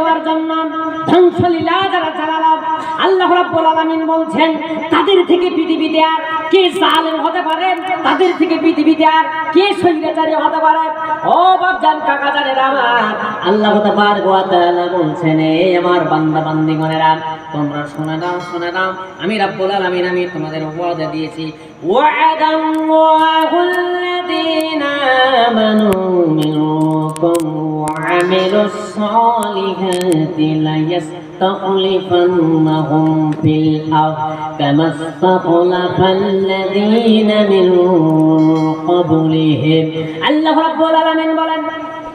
দেওয়ার জন্য ধ্বংসলীলা যারা চালালাম আল্লাহ রাব্বুল আলামিন বলছেন, তাদের থেকে পৃথিবীতে আর কে জালেম হতে পারে? তাদের থেকে পৃথিবীতে আর কে সৈরাচারী হতে পারে? ও বাপ জান, কাকা জানে আমার। আল্লাহ তাআলা বলছেন, এ আমার বান্দা বান্দি গনেরা তোমরা শোনা দাও শোনা দাও আমি রাব্বুল আলামিন, আমি তোমাদের ওয়াদা দিয়েছি। ওয়াদাল্লাহু আল্লাযীনা আমানু মিনকুম وعملوا الصالحات ليستخلفنهم في الأرض كما استخلف الذين من قبلهم الله رب العالمين বলেন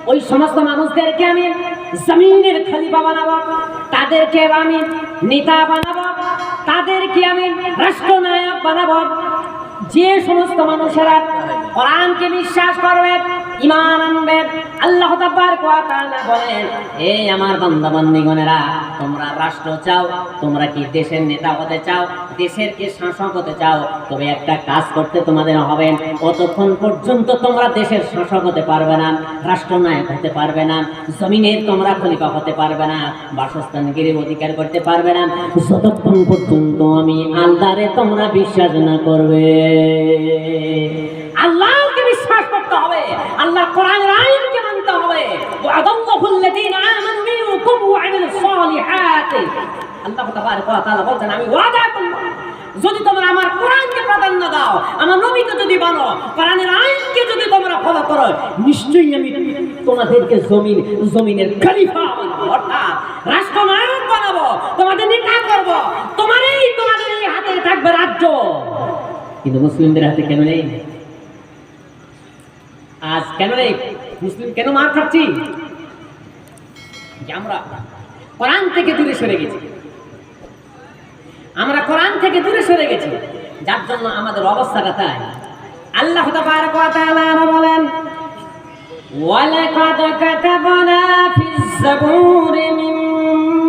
ওই সমস্ত মানুষদেরকে আমি জমিনের খলিফা বানাবো তাদেরকে আমি নেতা বানাবো তাদেরকে আমি রাষ্ট্রনায়ক বানাবো যে সমস্ত মানুষেরা কোরআনকে বিশ্বাস করবে ইমান আল্লাহ বলেন এই আমার তোমরা রাষ্ট্র চাও, তোমরা কি দেশের নেতা হতে চাও, দেশের কি শাসক হতে চাও, তবে একটা কাজ করতে তোমাদের হবে। কতক্ষণ পর্যন্ত তোমরা দেশের শাসক হতে পারবে না, রাষ্ট্রনায়ক হতে পারবে না, জমিনের তোমরা খলিফা হতে পারবে না, বাসস্থান গিরির অধিকার করতে পারবে না। যতক্ষণ পর্যন্ত আমি আল্লাহরে তোমরা বিশ্বাস না করবে। আল্লাহকে বিশ্বাস করতে হবে। আল্লাহ কোরআনের আইনকে মানতে হবে। আল্লাহ তাবারক ওয়া তাআলা বলছেন, আমি ওয়াদা করলাম। যদি তোমরা আমার কোরআনকে প্রাধান্য দাও, আমার নবীকে যদি মানো, কোরআনের আইনকে যদি তোমরা ফলো করো, নিশ্চয়ই আমি তোমাদেরকে জমিন, জমিনের খলিফা বানাবো। অর্থাৎ রাষ্ট্রনায়ক বানাবো, তোমাদের নেতা করব। তোমারই, তোমাদের এই হাতে থাকবে রাজ্য। কিন্তু মুসলিমদের হাতে কেন নেই? আজ কেন নেই মুসলিম কেন মার খাচ্ছি যে আমরা কোরআন থেকে দূরে সরে গেছি আমরা কোরআন থেকে দূরে সরে গেছি যার জন্য আমাদের অবস্থাটা তাই আল্লাহ তাবারক ওয়া তাআলা বলেন ولقد كتبنا في الزبور من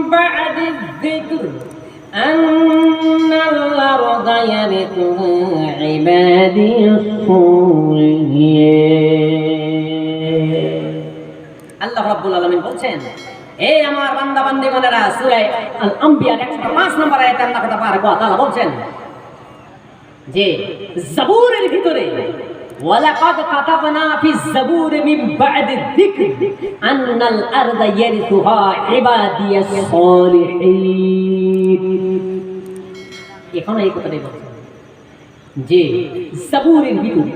بعد الذكر أن الأرض يرثها عبادي الصالحين রাব্বুল আলামিন বলছেন এই আমার বান্দা, বান্দি গণেরা সূরা আল আম্বিয়ার 105 নম্বর আয়াতে আল্লাহ তাবারক ওয়া তাআলা বলছেন, যে যাবুরের ভিতরে, ওয়ালাকাদ কাতাবনা ফি যাবুর মিন বাদি যিকর, আন্নাল আরদা ইয়ারিসুহা ইবাদিয়াস সালিহিন এখন এই কথাটাই বলছেন, যে যাবুরের ভিতরে,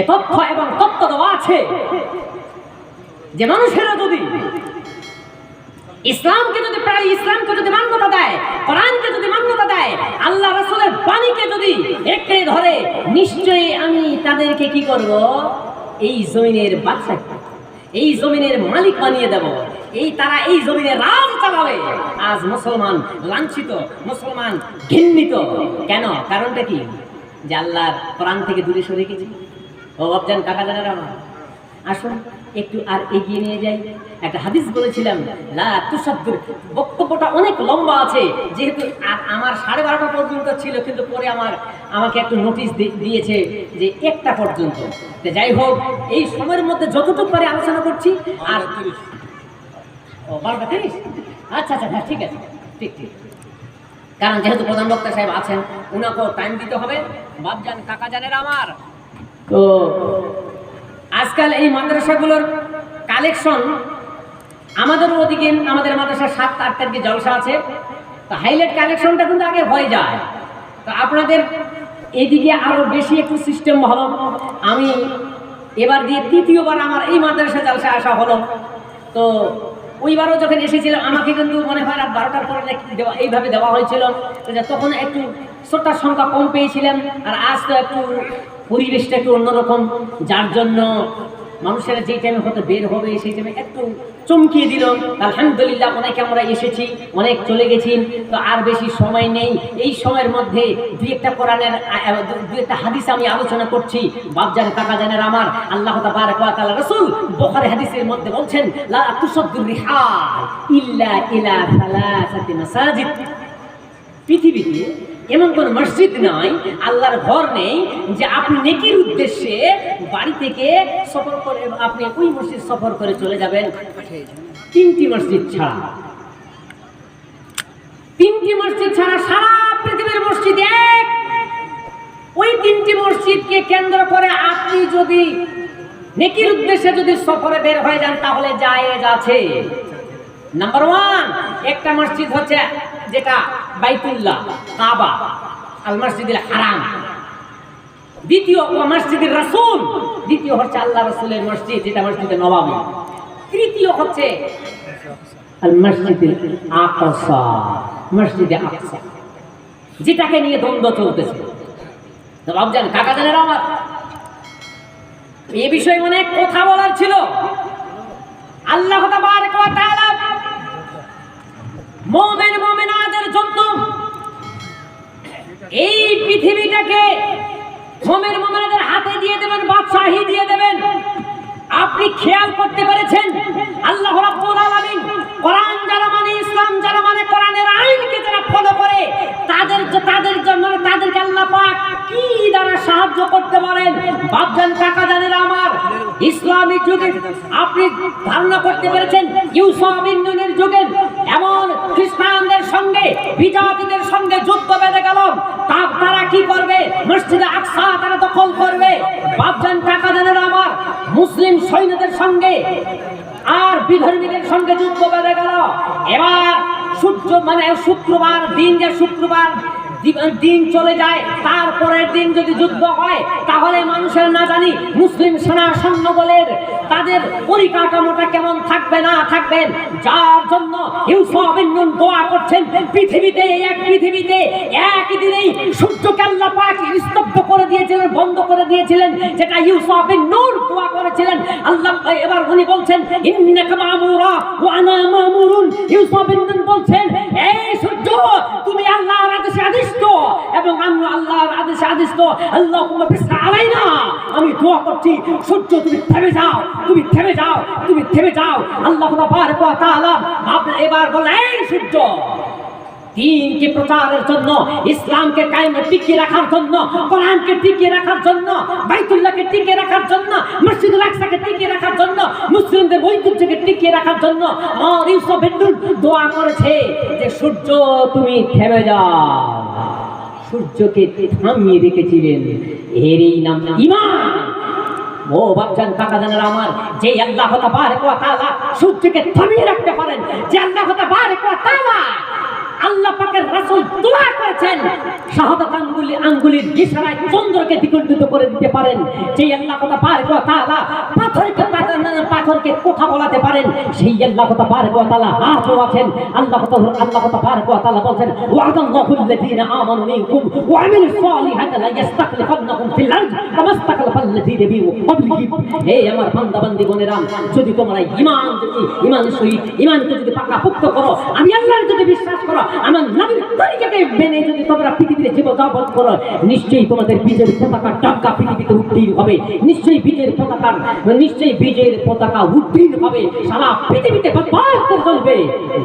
এ তথ্য এবং তত্ত্ব দেওয়া আছে যে মানুষেরা যদি ইসলামকে যদি প্রায় ইসলামকে যদি মান্যতা দেয়, কোরআনকে যদি মান্যতা দেয়, আল্লাহ রাসূলের বাণীকে যদি একটে ধরে, নিশ্চয়ই আমি তাদেরকে কি করব? এই জমিনের বাদশা এই জমিনের মালিক বানিয়ে দেব। এই তারা এই জমিনের রাজ চালাবে। আজ মুসলমান লাঞ্ছিত, মুসলমান ঘিন্নিত কেন? কারণটা কি? যে আল্লাহর কোরআন থেকে দূরে সরে গেছে। ও অবজান জানারা আমার। আসুন, একটু আর এগিয়ে নিয়ে যাই। একটা হাদিস বলেছিলাম, লা তুসাদ্দুর বক্তব্যটা অনেক লম্বা আছে, যেহেতু আর আমার সাড়ে বারোটা পর্যন্ত ছিল, কিন্তু পরে আমার, আমাকে একটু নোটিশ দিয়েছে যে একটা পর্যন্ত। তো যাই হোক, এই সময়ের মধ্যে যতটুকু পারে আলোচনা করছি, আর ও, বারোটা তিরিশ? আচ্ছা আচ্ছা হ্যাঁ ঠিক আছে, ঠিক ঠিক। কারণ যেহেতু প্রধান বক্তা সাহেব আছেন ওনাকেও টাইম দিতে হবে। বাপ জান কাকা জানের আমার। তো আজকাল এই মাদ্রাসাগুলোর কালেকশন আমাদের ওদিকে, আমাদের মাদ্রাসার সাত, আট তারিখে জলসা আছে। তো হাইলাইট কালেকশনটা কিন্তু আগে হয়ে যায়। তো আপনাদের এদিকে আরও বেশি একটু সিস্টেম ভালো আমি এবার দিয়ে তৃতীয়বার আমার এই মাদ্রাসা জলসা আসা হলো। তো ওইবারও যখন এসেছিলাম, আমাকে কিন্তু মনে হয় রাত বারোটার পরে দেওয়া, এইভাবে দেওয়া হয়েছিল। তখন একটু শ্রোতার সংখ্যা কম পেয়েছিলাম। আর আজ তো একটু পরিবেশটা একটু অন্যরকম, যার জন্য মানুষেরা যেই টাইমে হয়তো বের হবে, সেই টাইমে একটু চমকিয়ে দিল। আলহামদুলিল্লাহ, অনেকে আমরা এসেছি, অনেক চলে গেছি, তো আর বেশি সময় নেই। এই সময়ের মধ্যে দুই একটা কোরআনের দু- একটা হাদিস আমি আলোচনা করছি। বাপজান কাকা জানের আমার আল্লাহ তাআলা রাসূল বুখারী হাদিসের মধ্যে বলছেন, লা ইল্লা পৃথিবীতে এমন কোন মসজিদ নাই, আল্লাহর ঘর নেই, যে আপনি নেকির উদ্দেশ্যে বাড়ি থেকে সফর করে, আপনি ওই মসজিদ সফর করে চলে যাবেন। তিনটি মসজিদ ছাড়া। তিনটি মসজিদ ছাড়া সারা পৃথিবীর মসজিদ এক। ওই তিনটি মসজিদকে কেন্দ্র করে আপনি যদি নেকির উদ্দেশ্যে যদি সফরে বের হয়ে যান, তাহলে জায়েজ আছে। নাম্বার ওয়ান, একটা মসজিদ হচ্ছে যেটা বাইতুল্লাহ, কাবা, আল মসজিদুল হারাম। দ্বিতীয় রাসূল। দ্বিতীয় হচ্ছে আল্লাহ রাসূলের মসজিদ, যেটা মসজিদে নবাবী। তৃতীয় হচ্ছে আল মসজিদুল আকসা, মসজিদে আকসা, যেটাকে নিয়ে দ্বন্দ্ব চলতেছে। কাকা জানেন আমার। এ বিষয়ে অনেক কথা বলার ছিল। পৃথিবীটাকে মুমিন মুমিনাদের হাতে দিয়ে দেবেন, বাদশাহী দিয়ে দেবেন। আপনি খেয়াল করতে পেরেছেন? আল্লাহ রাব্বুল আলামিন কোরআন যারা মানে ইসলাম যারা মানে কোরআনের আইনকে যারা ফলো করে, তাদের তাদের জন্য তাদেরকে আল্লাহ পাক কি দ্বারা সাহায্য করতে পারেন? বাপজান টাকা জানেন আমার ইসলামিক যুগে আপনি ধারণা করতে পেরেছেন, ইউসুফ বিন নুনের যুগে এমন খ্রিস্টানদের সঙ্গে, বিজাতিদের সঙ্গে যুদ্ধ বেঁধে গেল তার তারা কি করবে? মসজিদে আকসা তারা দখল করবে। বাপজান টাকা জানেন আমার। মুসলিম সৈন্যদের সঙ্গে আর বিধর্মীদের সঙ্গে যুদ্ধ বেঁধে গেল। এবার সূর্য মানে শুক্রবার, দিন যে শুক্রবার দিন চলে যায় তারপরের দিন যদি যুদ্ধ হয়, তাহলে মানুষের না জানি মুসলিম সেনা সৈন্যবলের তাদের পরিকাঠামোটা কেমন থাকবে না থাকবেন যার জন্য ইউসুফ বিন দোয়া করছেন, পৃথিবীতে, এক পৃথিবীতে, এক দিনেই সূর্যকে আল্লাহ পাক স্তব্ধ করে দিয়েছিলেন, বন্ধ করে দিয়েছিলেন, যেটা ইউসুফ বিন দোয়া করেছিলেন। আল্লাহ, এবার উনি বলছেন, ইন্নাকা মামুরা ওয়া বলছেন এই সূর্য তুমি আল্লাহর আদেশে আদিষ্ট এবং আমি আদেশে আদিষ্ট আল্লাহুম্মা বিসরা আলাইনা আমি দোয়া করছি, সূর্য তুমি থেমে যাও, তুমি থেমে যাও, তুমি থেমে যাও। আল্লাহ ওয়া তাআলা আপনি এবার বলেন সূর্য, দিনকে প্রচারের জন্য, ইসলামকে কায়েমে টিকিয়ে রাখার জন্য, কোরআনকে টিকিয়ে রাখার জন্য, বাইতুল্লাহকে টিকিয়ে রাখার জন্য, মসজিদুল আকসাকে টিকিয়ে রাখার জন্য, মুসলিমদের ঐতিহ্যকে টিকিয়ে রাখার জন্য আমার ইউসুফ দোয়া করেছে যে, সূর্য তুমি থেমে যাও। সূর্যকে থামিয়ে রেখেছিলেন। এর এই নাম ইমান। ও বাচ্চান, কাকা জানার আমার, যে আল্লাহ তাবারক ওয়া তাআলা সূর্যকে থামিয়ে রাখতে পারেন, যে আল্লাহ তাবারক ওয়া তাআলা আল্লাহ পাকের রাসূল দোয়া করেছেন। শাহাদাত আঙ্গুলি আঙ্গুলির ইশারায় চন্দ্রকে দ্বিগুণিত করে দিতে পারেন। যে আল্লাহ তাবারক ওয়া তাআলা পাথরকে পাথর- পাথরকে কথা বলাতে পারেন, সেই আল্লাহ তাবারক ওয়া তাআলা আজও আছেন। আল্লাহ তাআলা আল্লাহ তাবারক ওয়া তাআলা বলেন ওয়াদাল্লাহু আল্লাযীনা আমানু মিনকুম ওয়া আমিলুস সালিহাতি লা ইস্তাখলিফান্নাহুম ফিল আরদ কামা ইস্তাখলাফাল্লাযীনা মিন ক্বাবলিহিম। হে আমার বান্দা বান্দি বোনেরা, যদি তোমরা ঈমান যদি ঈমান সহিত ঈমানকে যদি পাকা পুক্ত করো, আমি আল্লাহর যদি বিশ্বাস করো আমার নবীর তরিকাকে মেনে যদি তোমরা পৃথিবীতে জীবযাপন করো, নিশ্চয়ই তোমাদের বীজের পতাকা ডাক্কা পৃথিবীতে উত্তীর্ণ হবে। নিশ্চয়ই বীজের পতাকা নিশ্চয়ই বীজের পতাকা উত্তীর্ণ হবে। সারা পৃথিবীতে চলবে।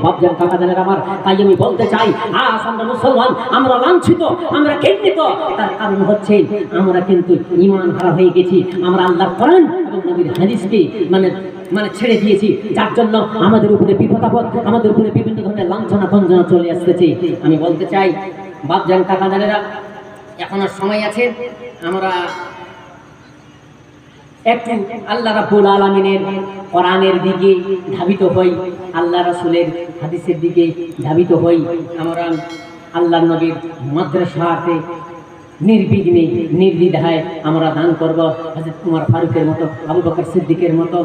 বাপজান কাকা জানেন আমার, তাই আমি বলতে চাই, আজ আমরা মুসলমান, আমরা লাঞ্ছিত, আমরা ঘৃণিত। তার কারণ হচ্ছে, আমরা কিন্তু ইমান হারা হয়ে গেছি। আমরা আল্লাহ কোরআন এবং নবীর হাদিসকে মানে মানে ছেড়ে দিয়েছি। যার জন্য আমাদের উপরে বিপদ আপদ আমাদের উপরে বিভিন্ন ধরনের লাঞ্ছনা গঞ্জনা চলে আসতেছে। আমি বলতে চাই, বাপজান কাকা জানেরা এখনও সময় আছে, আমরা একটু আল্লাহ রাব্বুল আলামিনের কোরআনের দিকে ধাবিত হই, আল্লাহ রাসূলের হাদিসের দিকে ধাবিত হই। আমরা আল্লাহ নবীর মাদ্রাসাতে নির্বিঘ্নে, নির্দ্বিধায় আমরা দান করব। হযরত উমর ফারুকের মতো, আবু বকর সিদ্দিকের মতো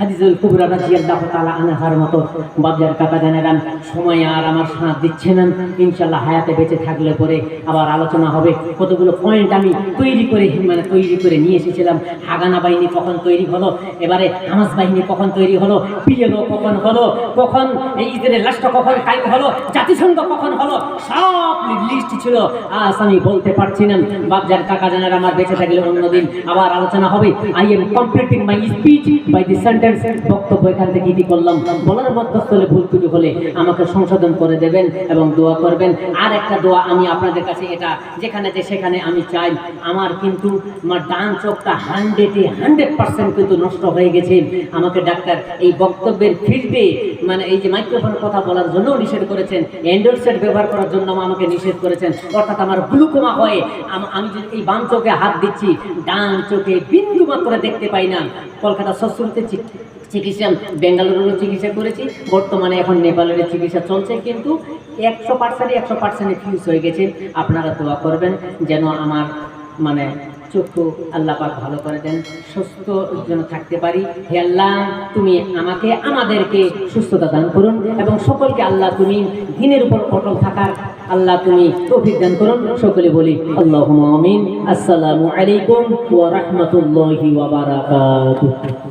হাদিসুল কুবরা রাদিয়াল্লাহু তাআলা আনহার মতো বাবজার কাকা জানেরান সময় আর আমার সাথ দিচ্ছে না। ইনশাআল্লাহ হায়াতে বেঁচে থাকলে পরে আবার আলোচনা হবে। কতগুলো পয়েন্ট আমি তৈরি করে মানে তৈরি করে নিয়ে এসেছিলাম। হাগানা বাহিনী কখন তৈরি হলো? এবারে হামাস বাহিনী কখন তৈরি হলো? পিএলও কখন হলো? কখন এই ইসরায়েল রাষ্ট্র কখন কায়েম হলো? জাতিসংঘ কখন হলো? সব লিস্ট ছিল। আজ আমি বলতে পারছি না। বাবজার কাকা জানার আমার বেঁচে থাকলে অন্যদিন আবার আলোচনা হবে। I am completing my speech by the sentence sense বক্তব্য এখান থেকে ইতি করলাম। বলার মধ্যস্থলে ভুল ত্রুটি হলে আমাকে সংশোধন করে দেবেন এবং দোয়া করবেন। আর একটা দোয়া আমি আপনাদের কাছে, এটা যেখানে যে সেখানে আমি চাই। আমার কিন্তু আমার ডান চোখটা হান্ড্রেডে হান্ড্রেড পার্সেন্ট কিন্তু নষ্ট হয়ে গেছে। আমাকে ডাক্তার এই বক্তব্যের ফিল্ডে মানে এই যে মাইক্রোফোন কথা বলার জন্য নিষেধ করেছেন। অ্যান্ড্রয়েড ব্যবহার করার জন্য আমাকে নিষেধ করেছেন। অর্থাৎ আমার গ্লুকোমা হয়ে আমি যদি এই বাম চোখে হাত দিচ্ছি, ডান চোখে বিন্দু মাত্র দেখতে পাই না। কলকাতা সস্যতে চিকিৎসা বেঙ্গালুরুর চিকিৎসা করেছি। বর্তমানে এখন নেপালের চিকিৎসা চলছে, কিন্তু একশো পার্সেন্ট একশো পার্সেন্টে ফিউজ হয়ে গেছে। আপনারা দোয়া করবেন যেন আমার মানে চক্ষু আল্লাহ পাক ভালো করে দেন, সুস্থ যেন থাকতে পারি। হে আল্লাহ, তুমি আমাকে, আমাদেরকে সুস্থতা দান করুন এবং সকলকে আল্লাহ তুমি দিনের উপর অটল থাকার আল্লাহ তুমি তৌফিক দান করুন। সকলে বলি আল্লাহ আসসালামু আলাইকুম ওয়া রাহমাতুল্লাহি ওয়া বারাকাতুহু।